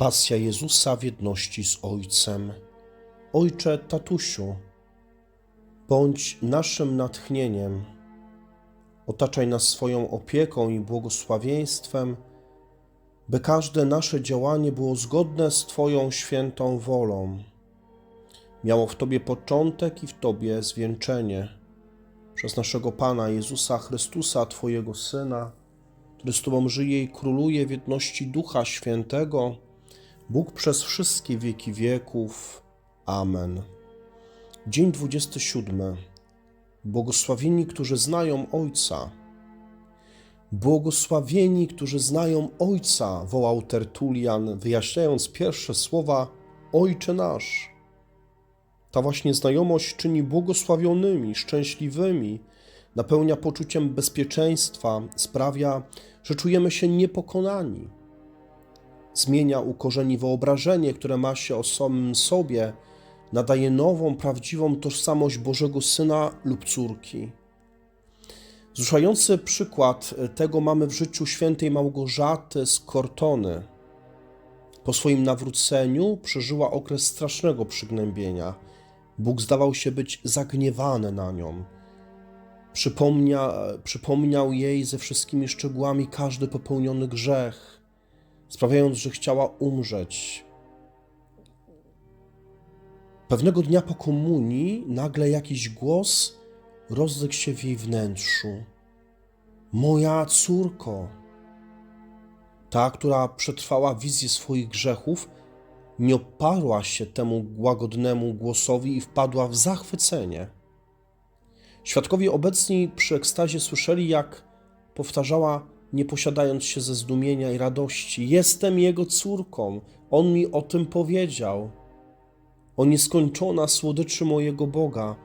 Pasja Jezusa w jedności z Ojcem. Ojcze, tatusiu, bądź naszym natchnieniem. Otaczaj nas swoją opieką i błogosławieństwem, by każde nasze działanie było zgodne z Twoją świętą wolą. Miało w Tobie początek i w Tobie zwieńczenie. Przez naszego Pana Jezusa Chrystusa, Twojego Syna, który z Tobą żyje i króluje w jedności Ducha Świętego, Bóg przez wszystkie wieki wieków. Amen. Dzień 27. Błogosławieni, którzy znają Ojca. Błogosławieni, którzy znają Ojca, wołał Tertulian, wyjaśniając pierwsze słowa Ojcze nasz. Ta właśnie znajomość czyni błogosławionymi, szczęśliwymi, napełnia poczuciem bezpieczeństwa, sprawia, że czujemy się niepokonani. Zmienia, ukorzeni wyobrażenie, które ma się o samym sobie, nadaje nową, prawdziwą tożsamość Bożego Syna lub córki. Wzruszający przykład tego mamy w życiu świętej Małgorzaty z Kortony. Po swoim nawróceniu przeżyła okres strasznego przygnębienia. Bóg zdawał się być zagniewany na nią. Przypomnia, przypomniał jej ze wszystkimi szczegółami każdy popełniony grzech, sprawiając, że chciała umrzeć. Pewnego dnia po komunii nagle jakiś głos rozległ się w jej wnętrzu. Moja córko! Ta, która przetrwała wizję swoich grzechów, nie oparła się temu łagodnemu głosowi i wpadła w zachwycenie. Świadkowie obecni przy ekstazie słyszeli, jak powtarzała, nie posiadając się ze zdumienia i radości: Jestem jego córką, on mi o tym powiedział. O nieskończona słodyczy mojego Boga,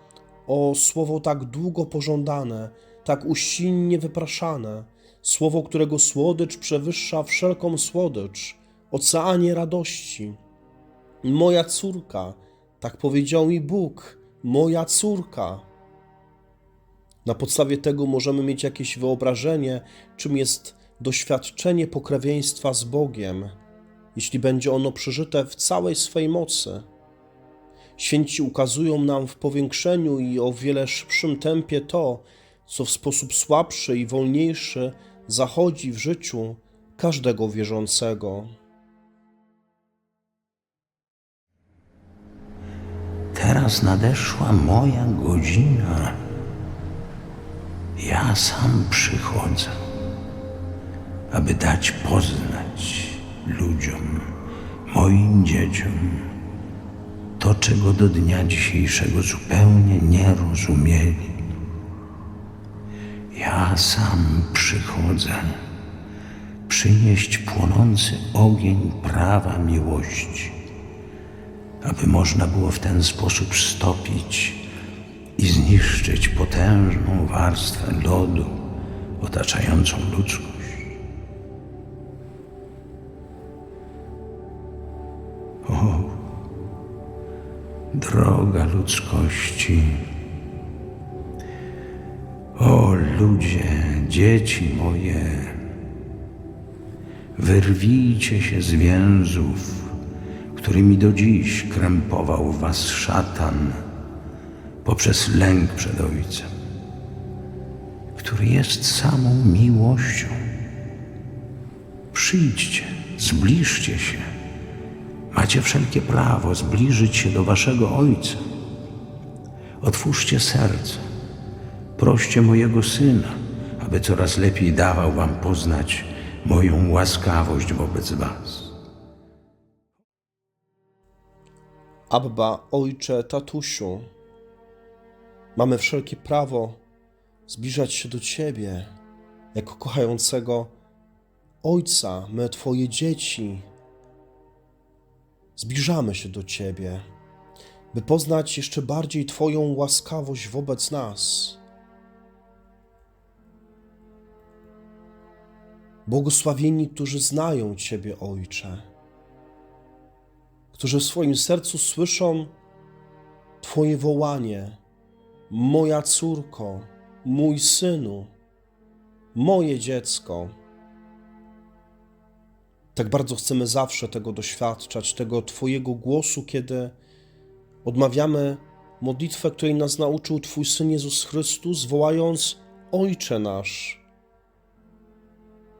o słowo tak długo pożądane, tak usilnie wypraszane, słowo, którego słodycz przewyższa wszelką słodycz, oceanie radości. Moja córka, tak powiedział mi Bóg, moja córka. Na podstawie tego możemy mieć jakieś wyobrażenie, czym jest doświadczenie pokrewieństwa z Bogiem, jeśli będzie ono przeżyte w całej swej mocy. Święci ukazują nam w powiększeniu i o wiele szybszym tempie to, co w sposób słabszy i wolniejszy zachodzi w życiu każdego wierzącego. Teraz nadeszła moja godzina. Ja sam przychodzę, aby dać poznać ludziom, moim dzieciom, to, czego do dnia dzisiejszego zupełnie nie rozumieli. Ja sam przychodzę przynieść płonący ogień prawa miłości, aby można było w ten sposób stopić i zniszczyć potężną warstwę lodu otaczającą ludzkość. O, droga ludzkości, o ludzie, dzieci moje, wyrwijcie się z więzów, którymi do dziś krępował was szatan poprzez lęk przed Ojcem, który jest samą miłością. Przyjdźcie, zbliżcie się. Macie wszelkie prawo zbliżyć się do waszego Ojca. Otwórzcie serce. Proście mojego Syna, aby coraz lepiej dawał wam poznać moją łaskawość wobec was. Abba, ojcze, tatusiu, mamy wszelkie prawo zbliżać się do Ciebie jako kochającego Ojca, my Twoje dzieci. Zbliżamy się do Ciebie, by poznać jeszcze bardziej Twoją łaskawość wobec nas. Błogosławieni, którzy znają Ciebie, Ojcze, którzy w swoim sercu słyszą Twoje wołanie: Moja córko, mój synu, moje dziecko. Tak bardzo chcemy zawsze tego doświadczać, tego Twojego głosu, kiedy odmawiamy modlitwę, której nas nauczył Twój Syn Jezus Chrystus, wołając Ojcze nasz.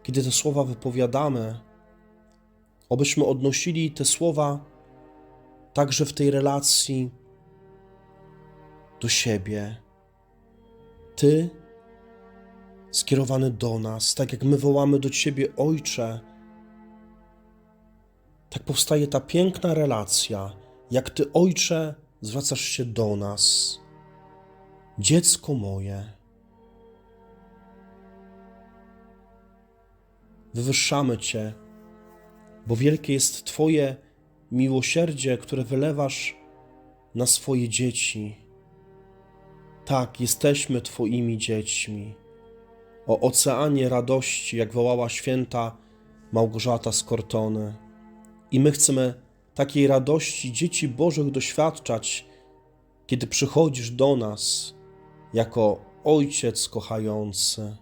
Kiedy te słowa wypowiadamy, obyśmy odnosili te słowa także w tej relacji do siebie. Ty skierowany do nas, tak jak my wołamy do Ciebie, Ojcze, tak powstaje ta piękna relacja, jak Ty, Ojcze, zwracasz się do nas. Dziecko moje. Wywyższamy Cię, bo wielkie jest Twoje miłosierdzie, które wylewasz na swoje dzieci. Tak, jesteśmy Twoimi dziećmi. O oceanie radości, jak wołała święta Małgorzata z Kortony. I my chcemy takiej radości dzieci Bożych doświadczać, kiedy przychodzisz do nas jako Ojciec kochający.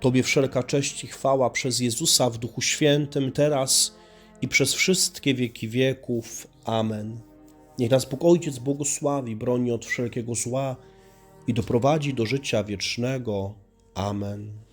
Tobie wszelka cześć i chwała przez Jezusa w Duchu Świętym teraz i przez wszystkie wieki wieków. Amen. Niech nas Bóg Ojciec błogosławi, broni od wszelkiego zła i doprowadzi do życia wiecznego. Amen.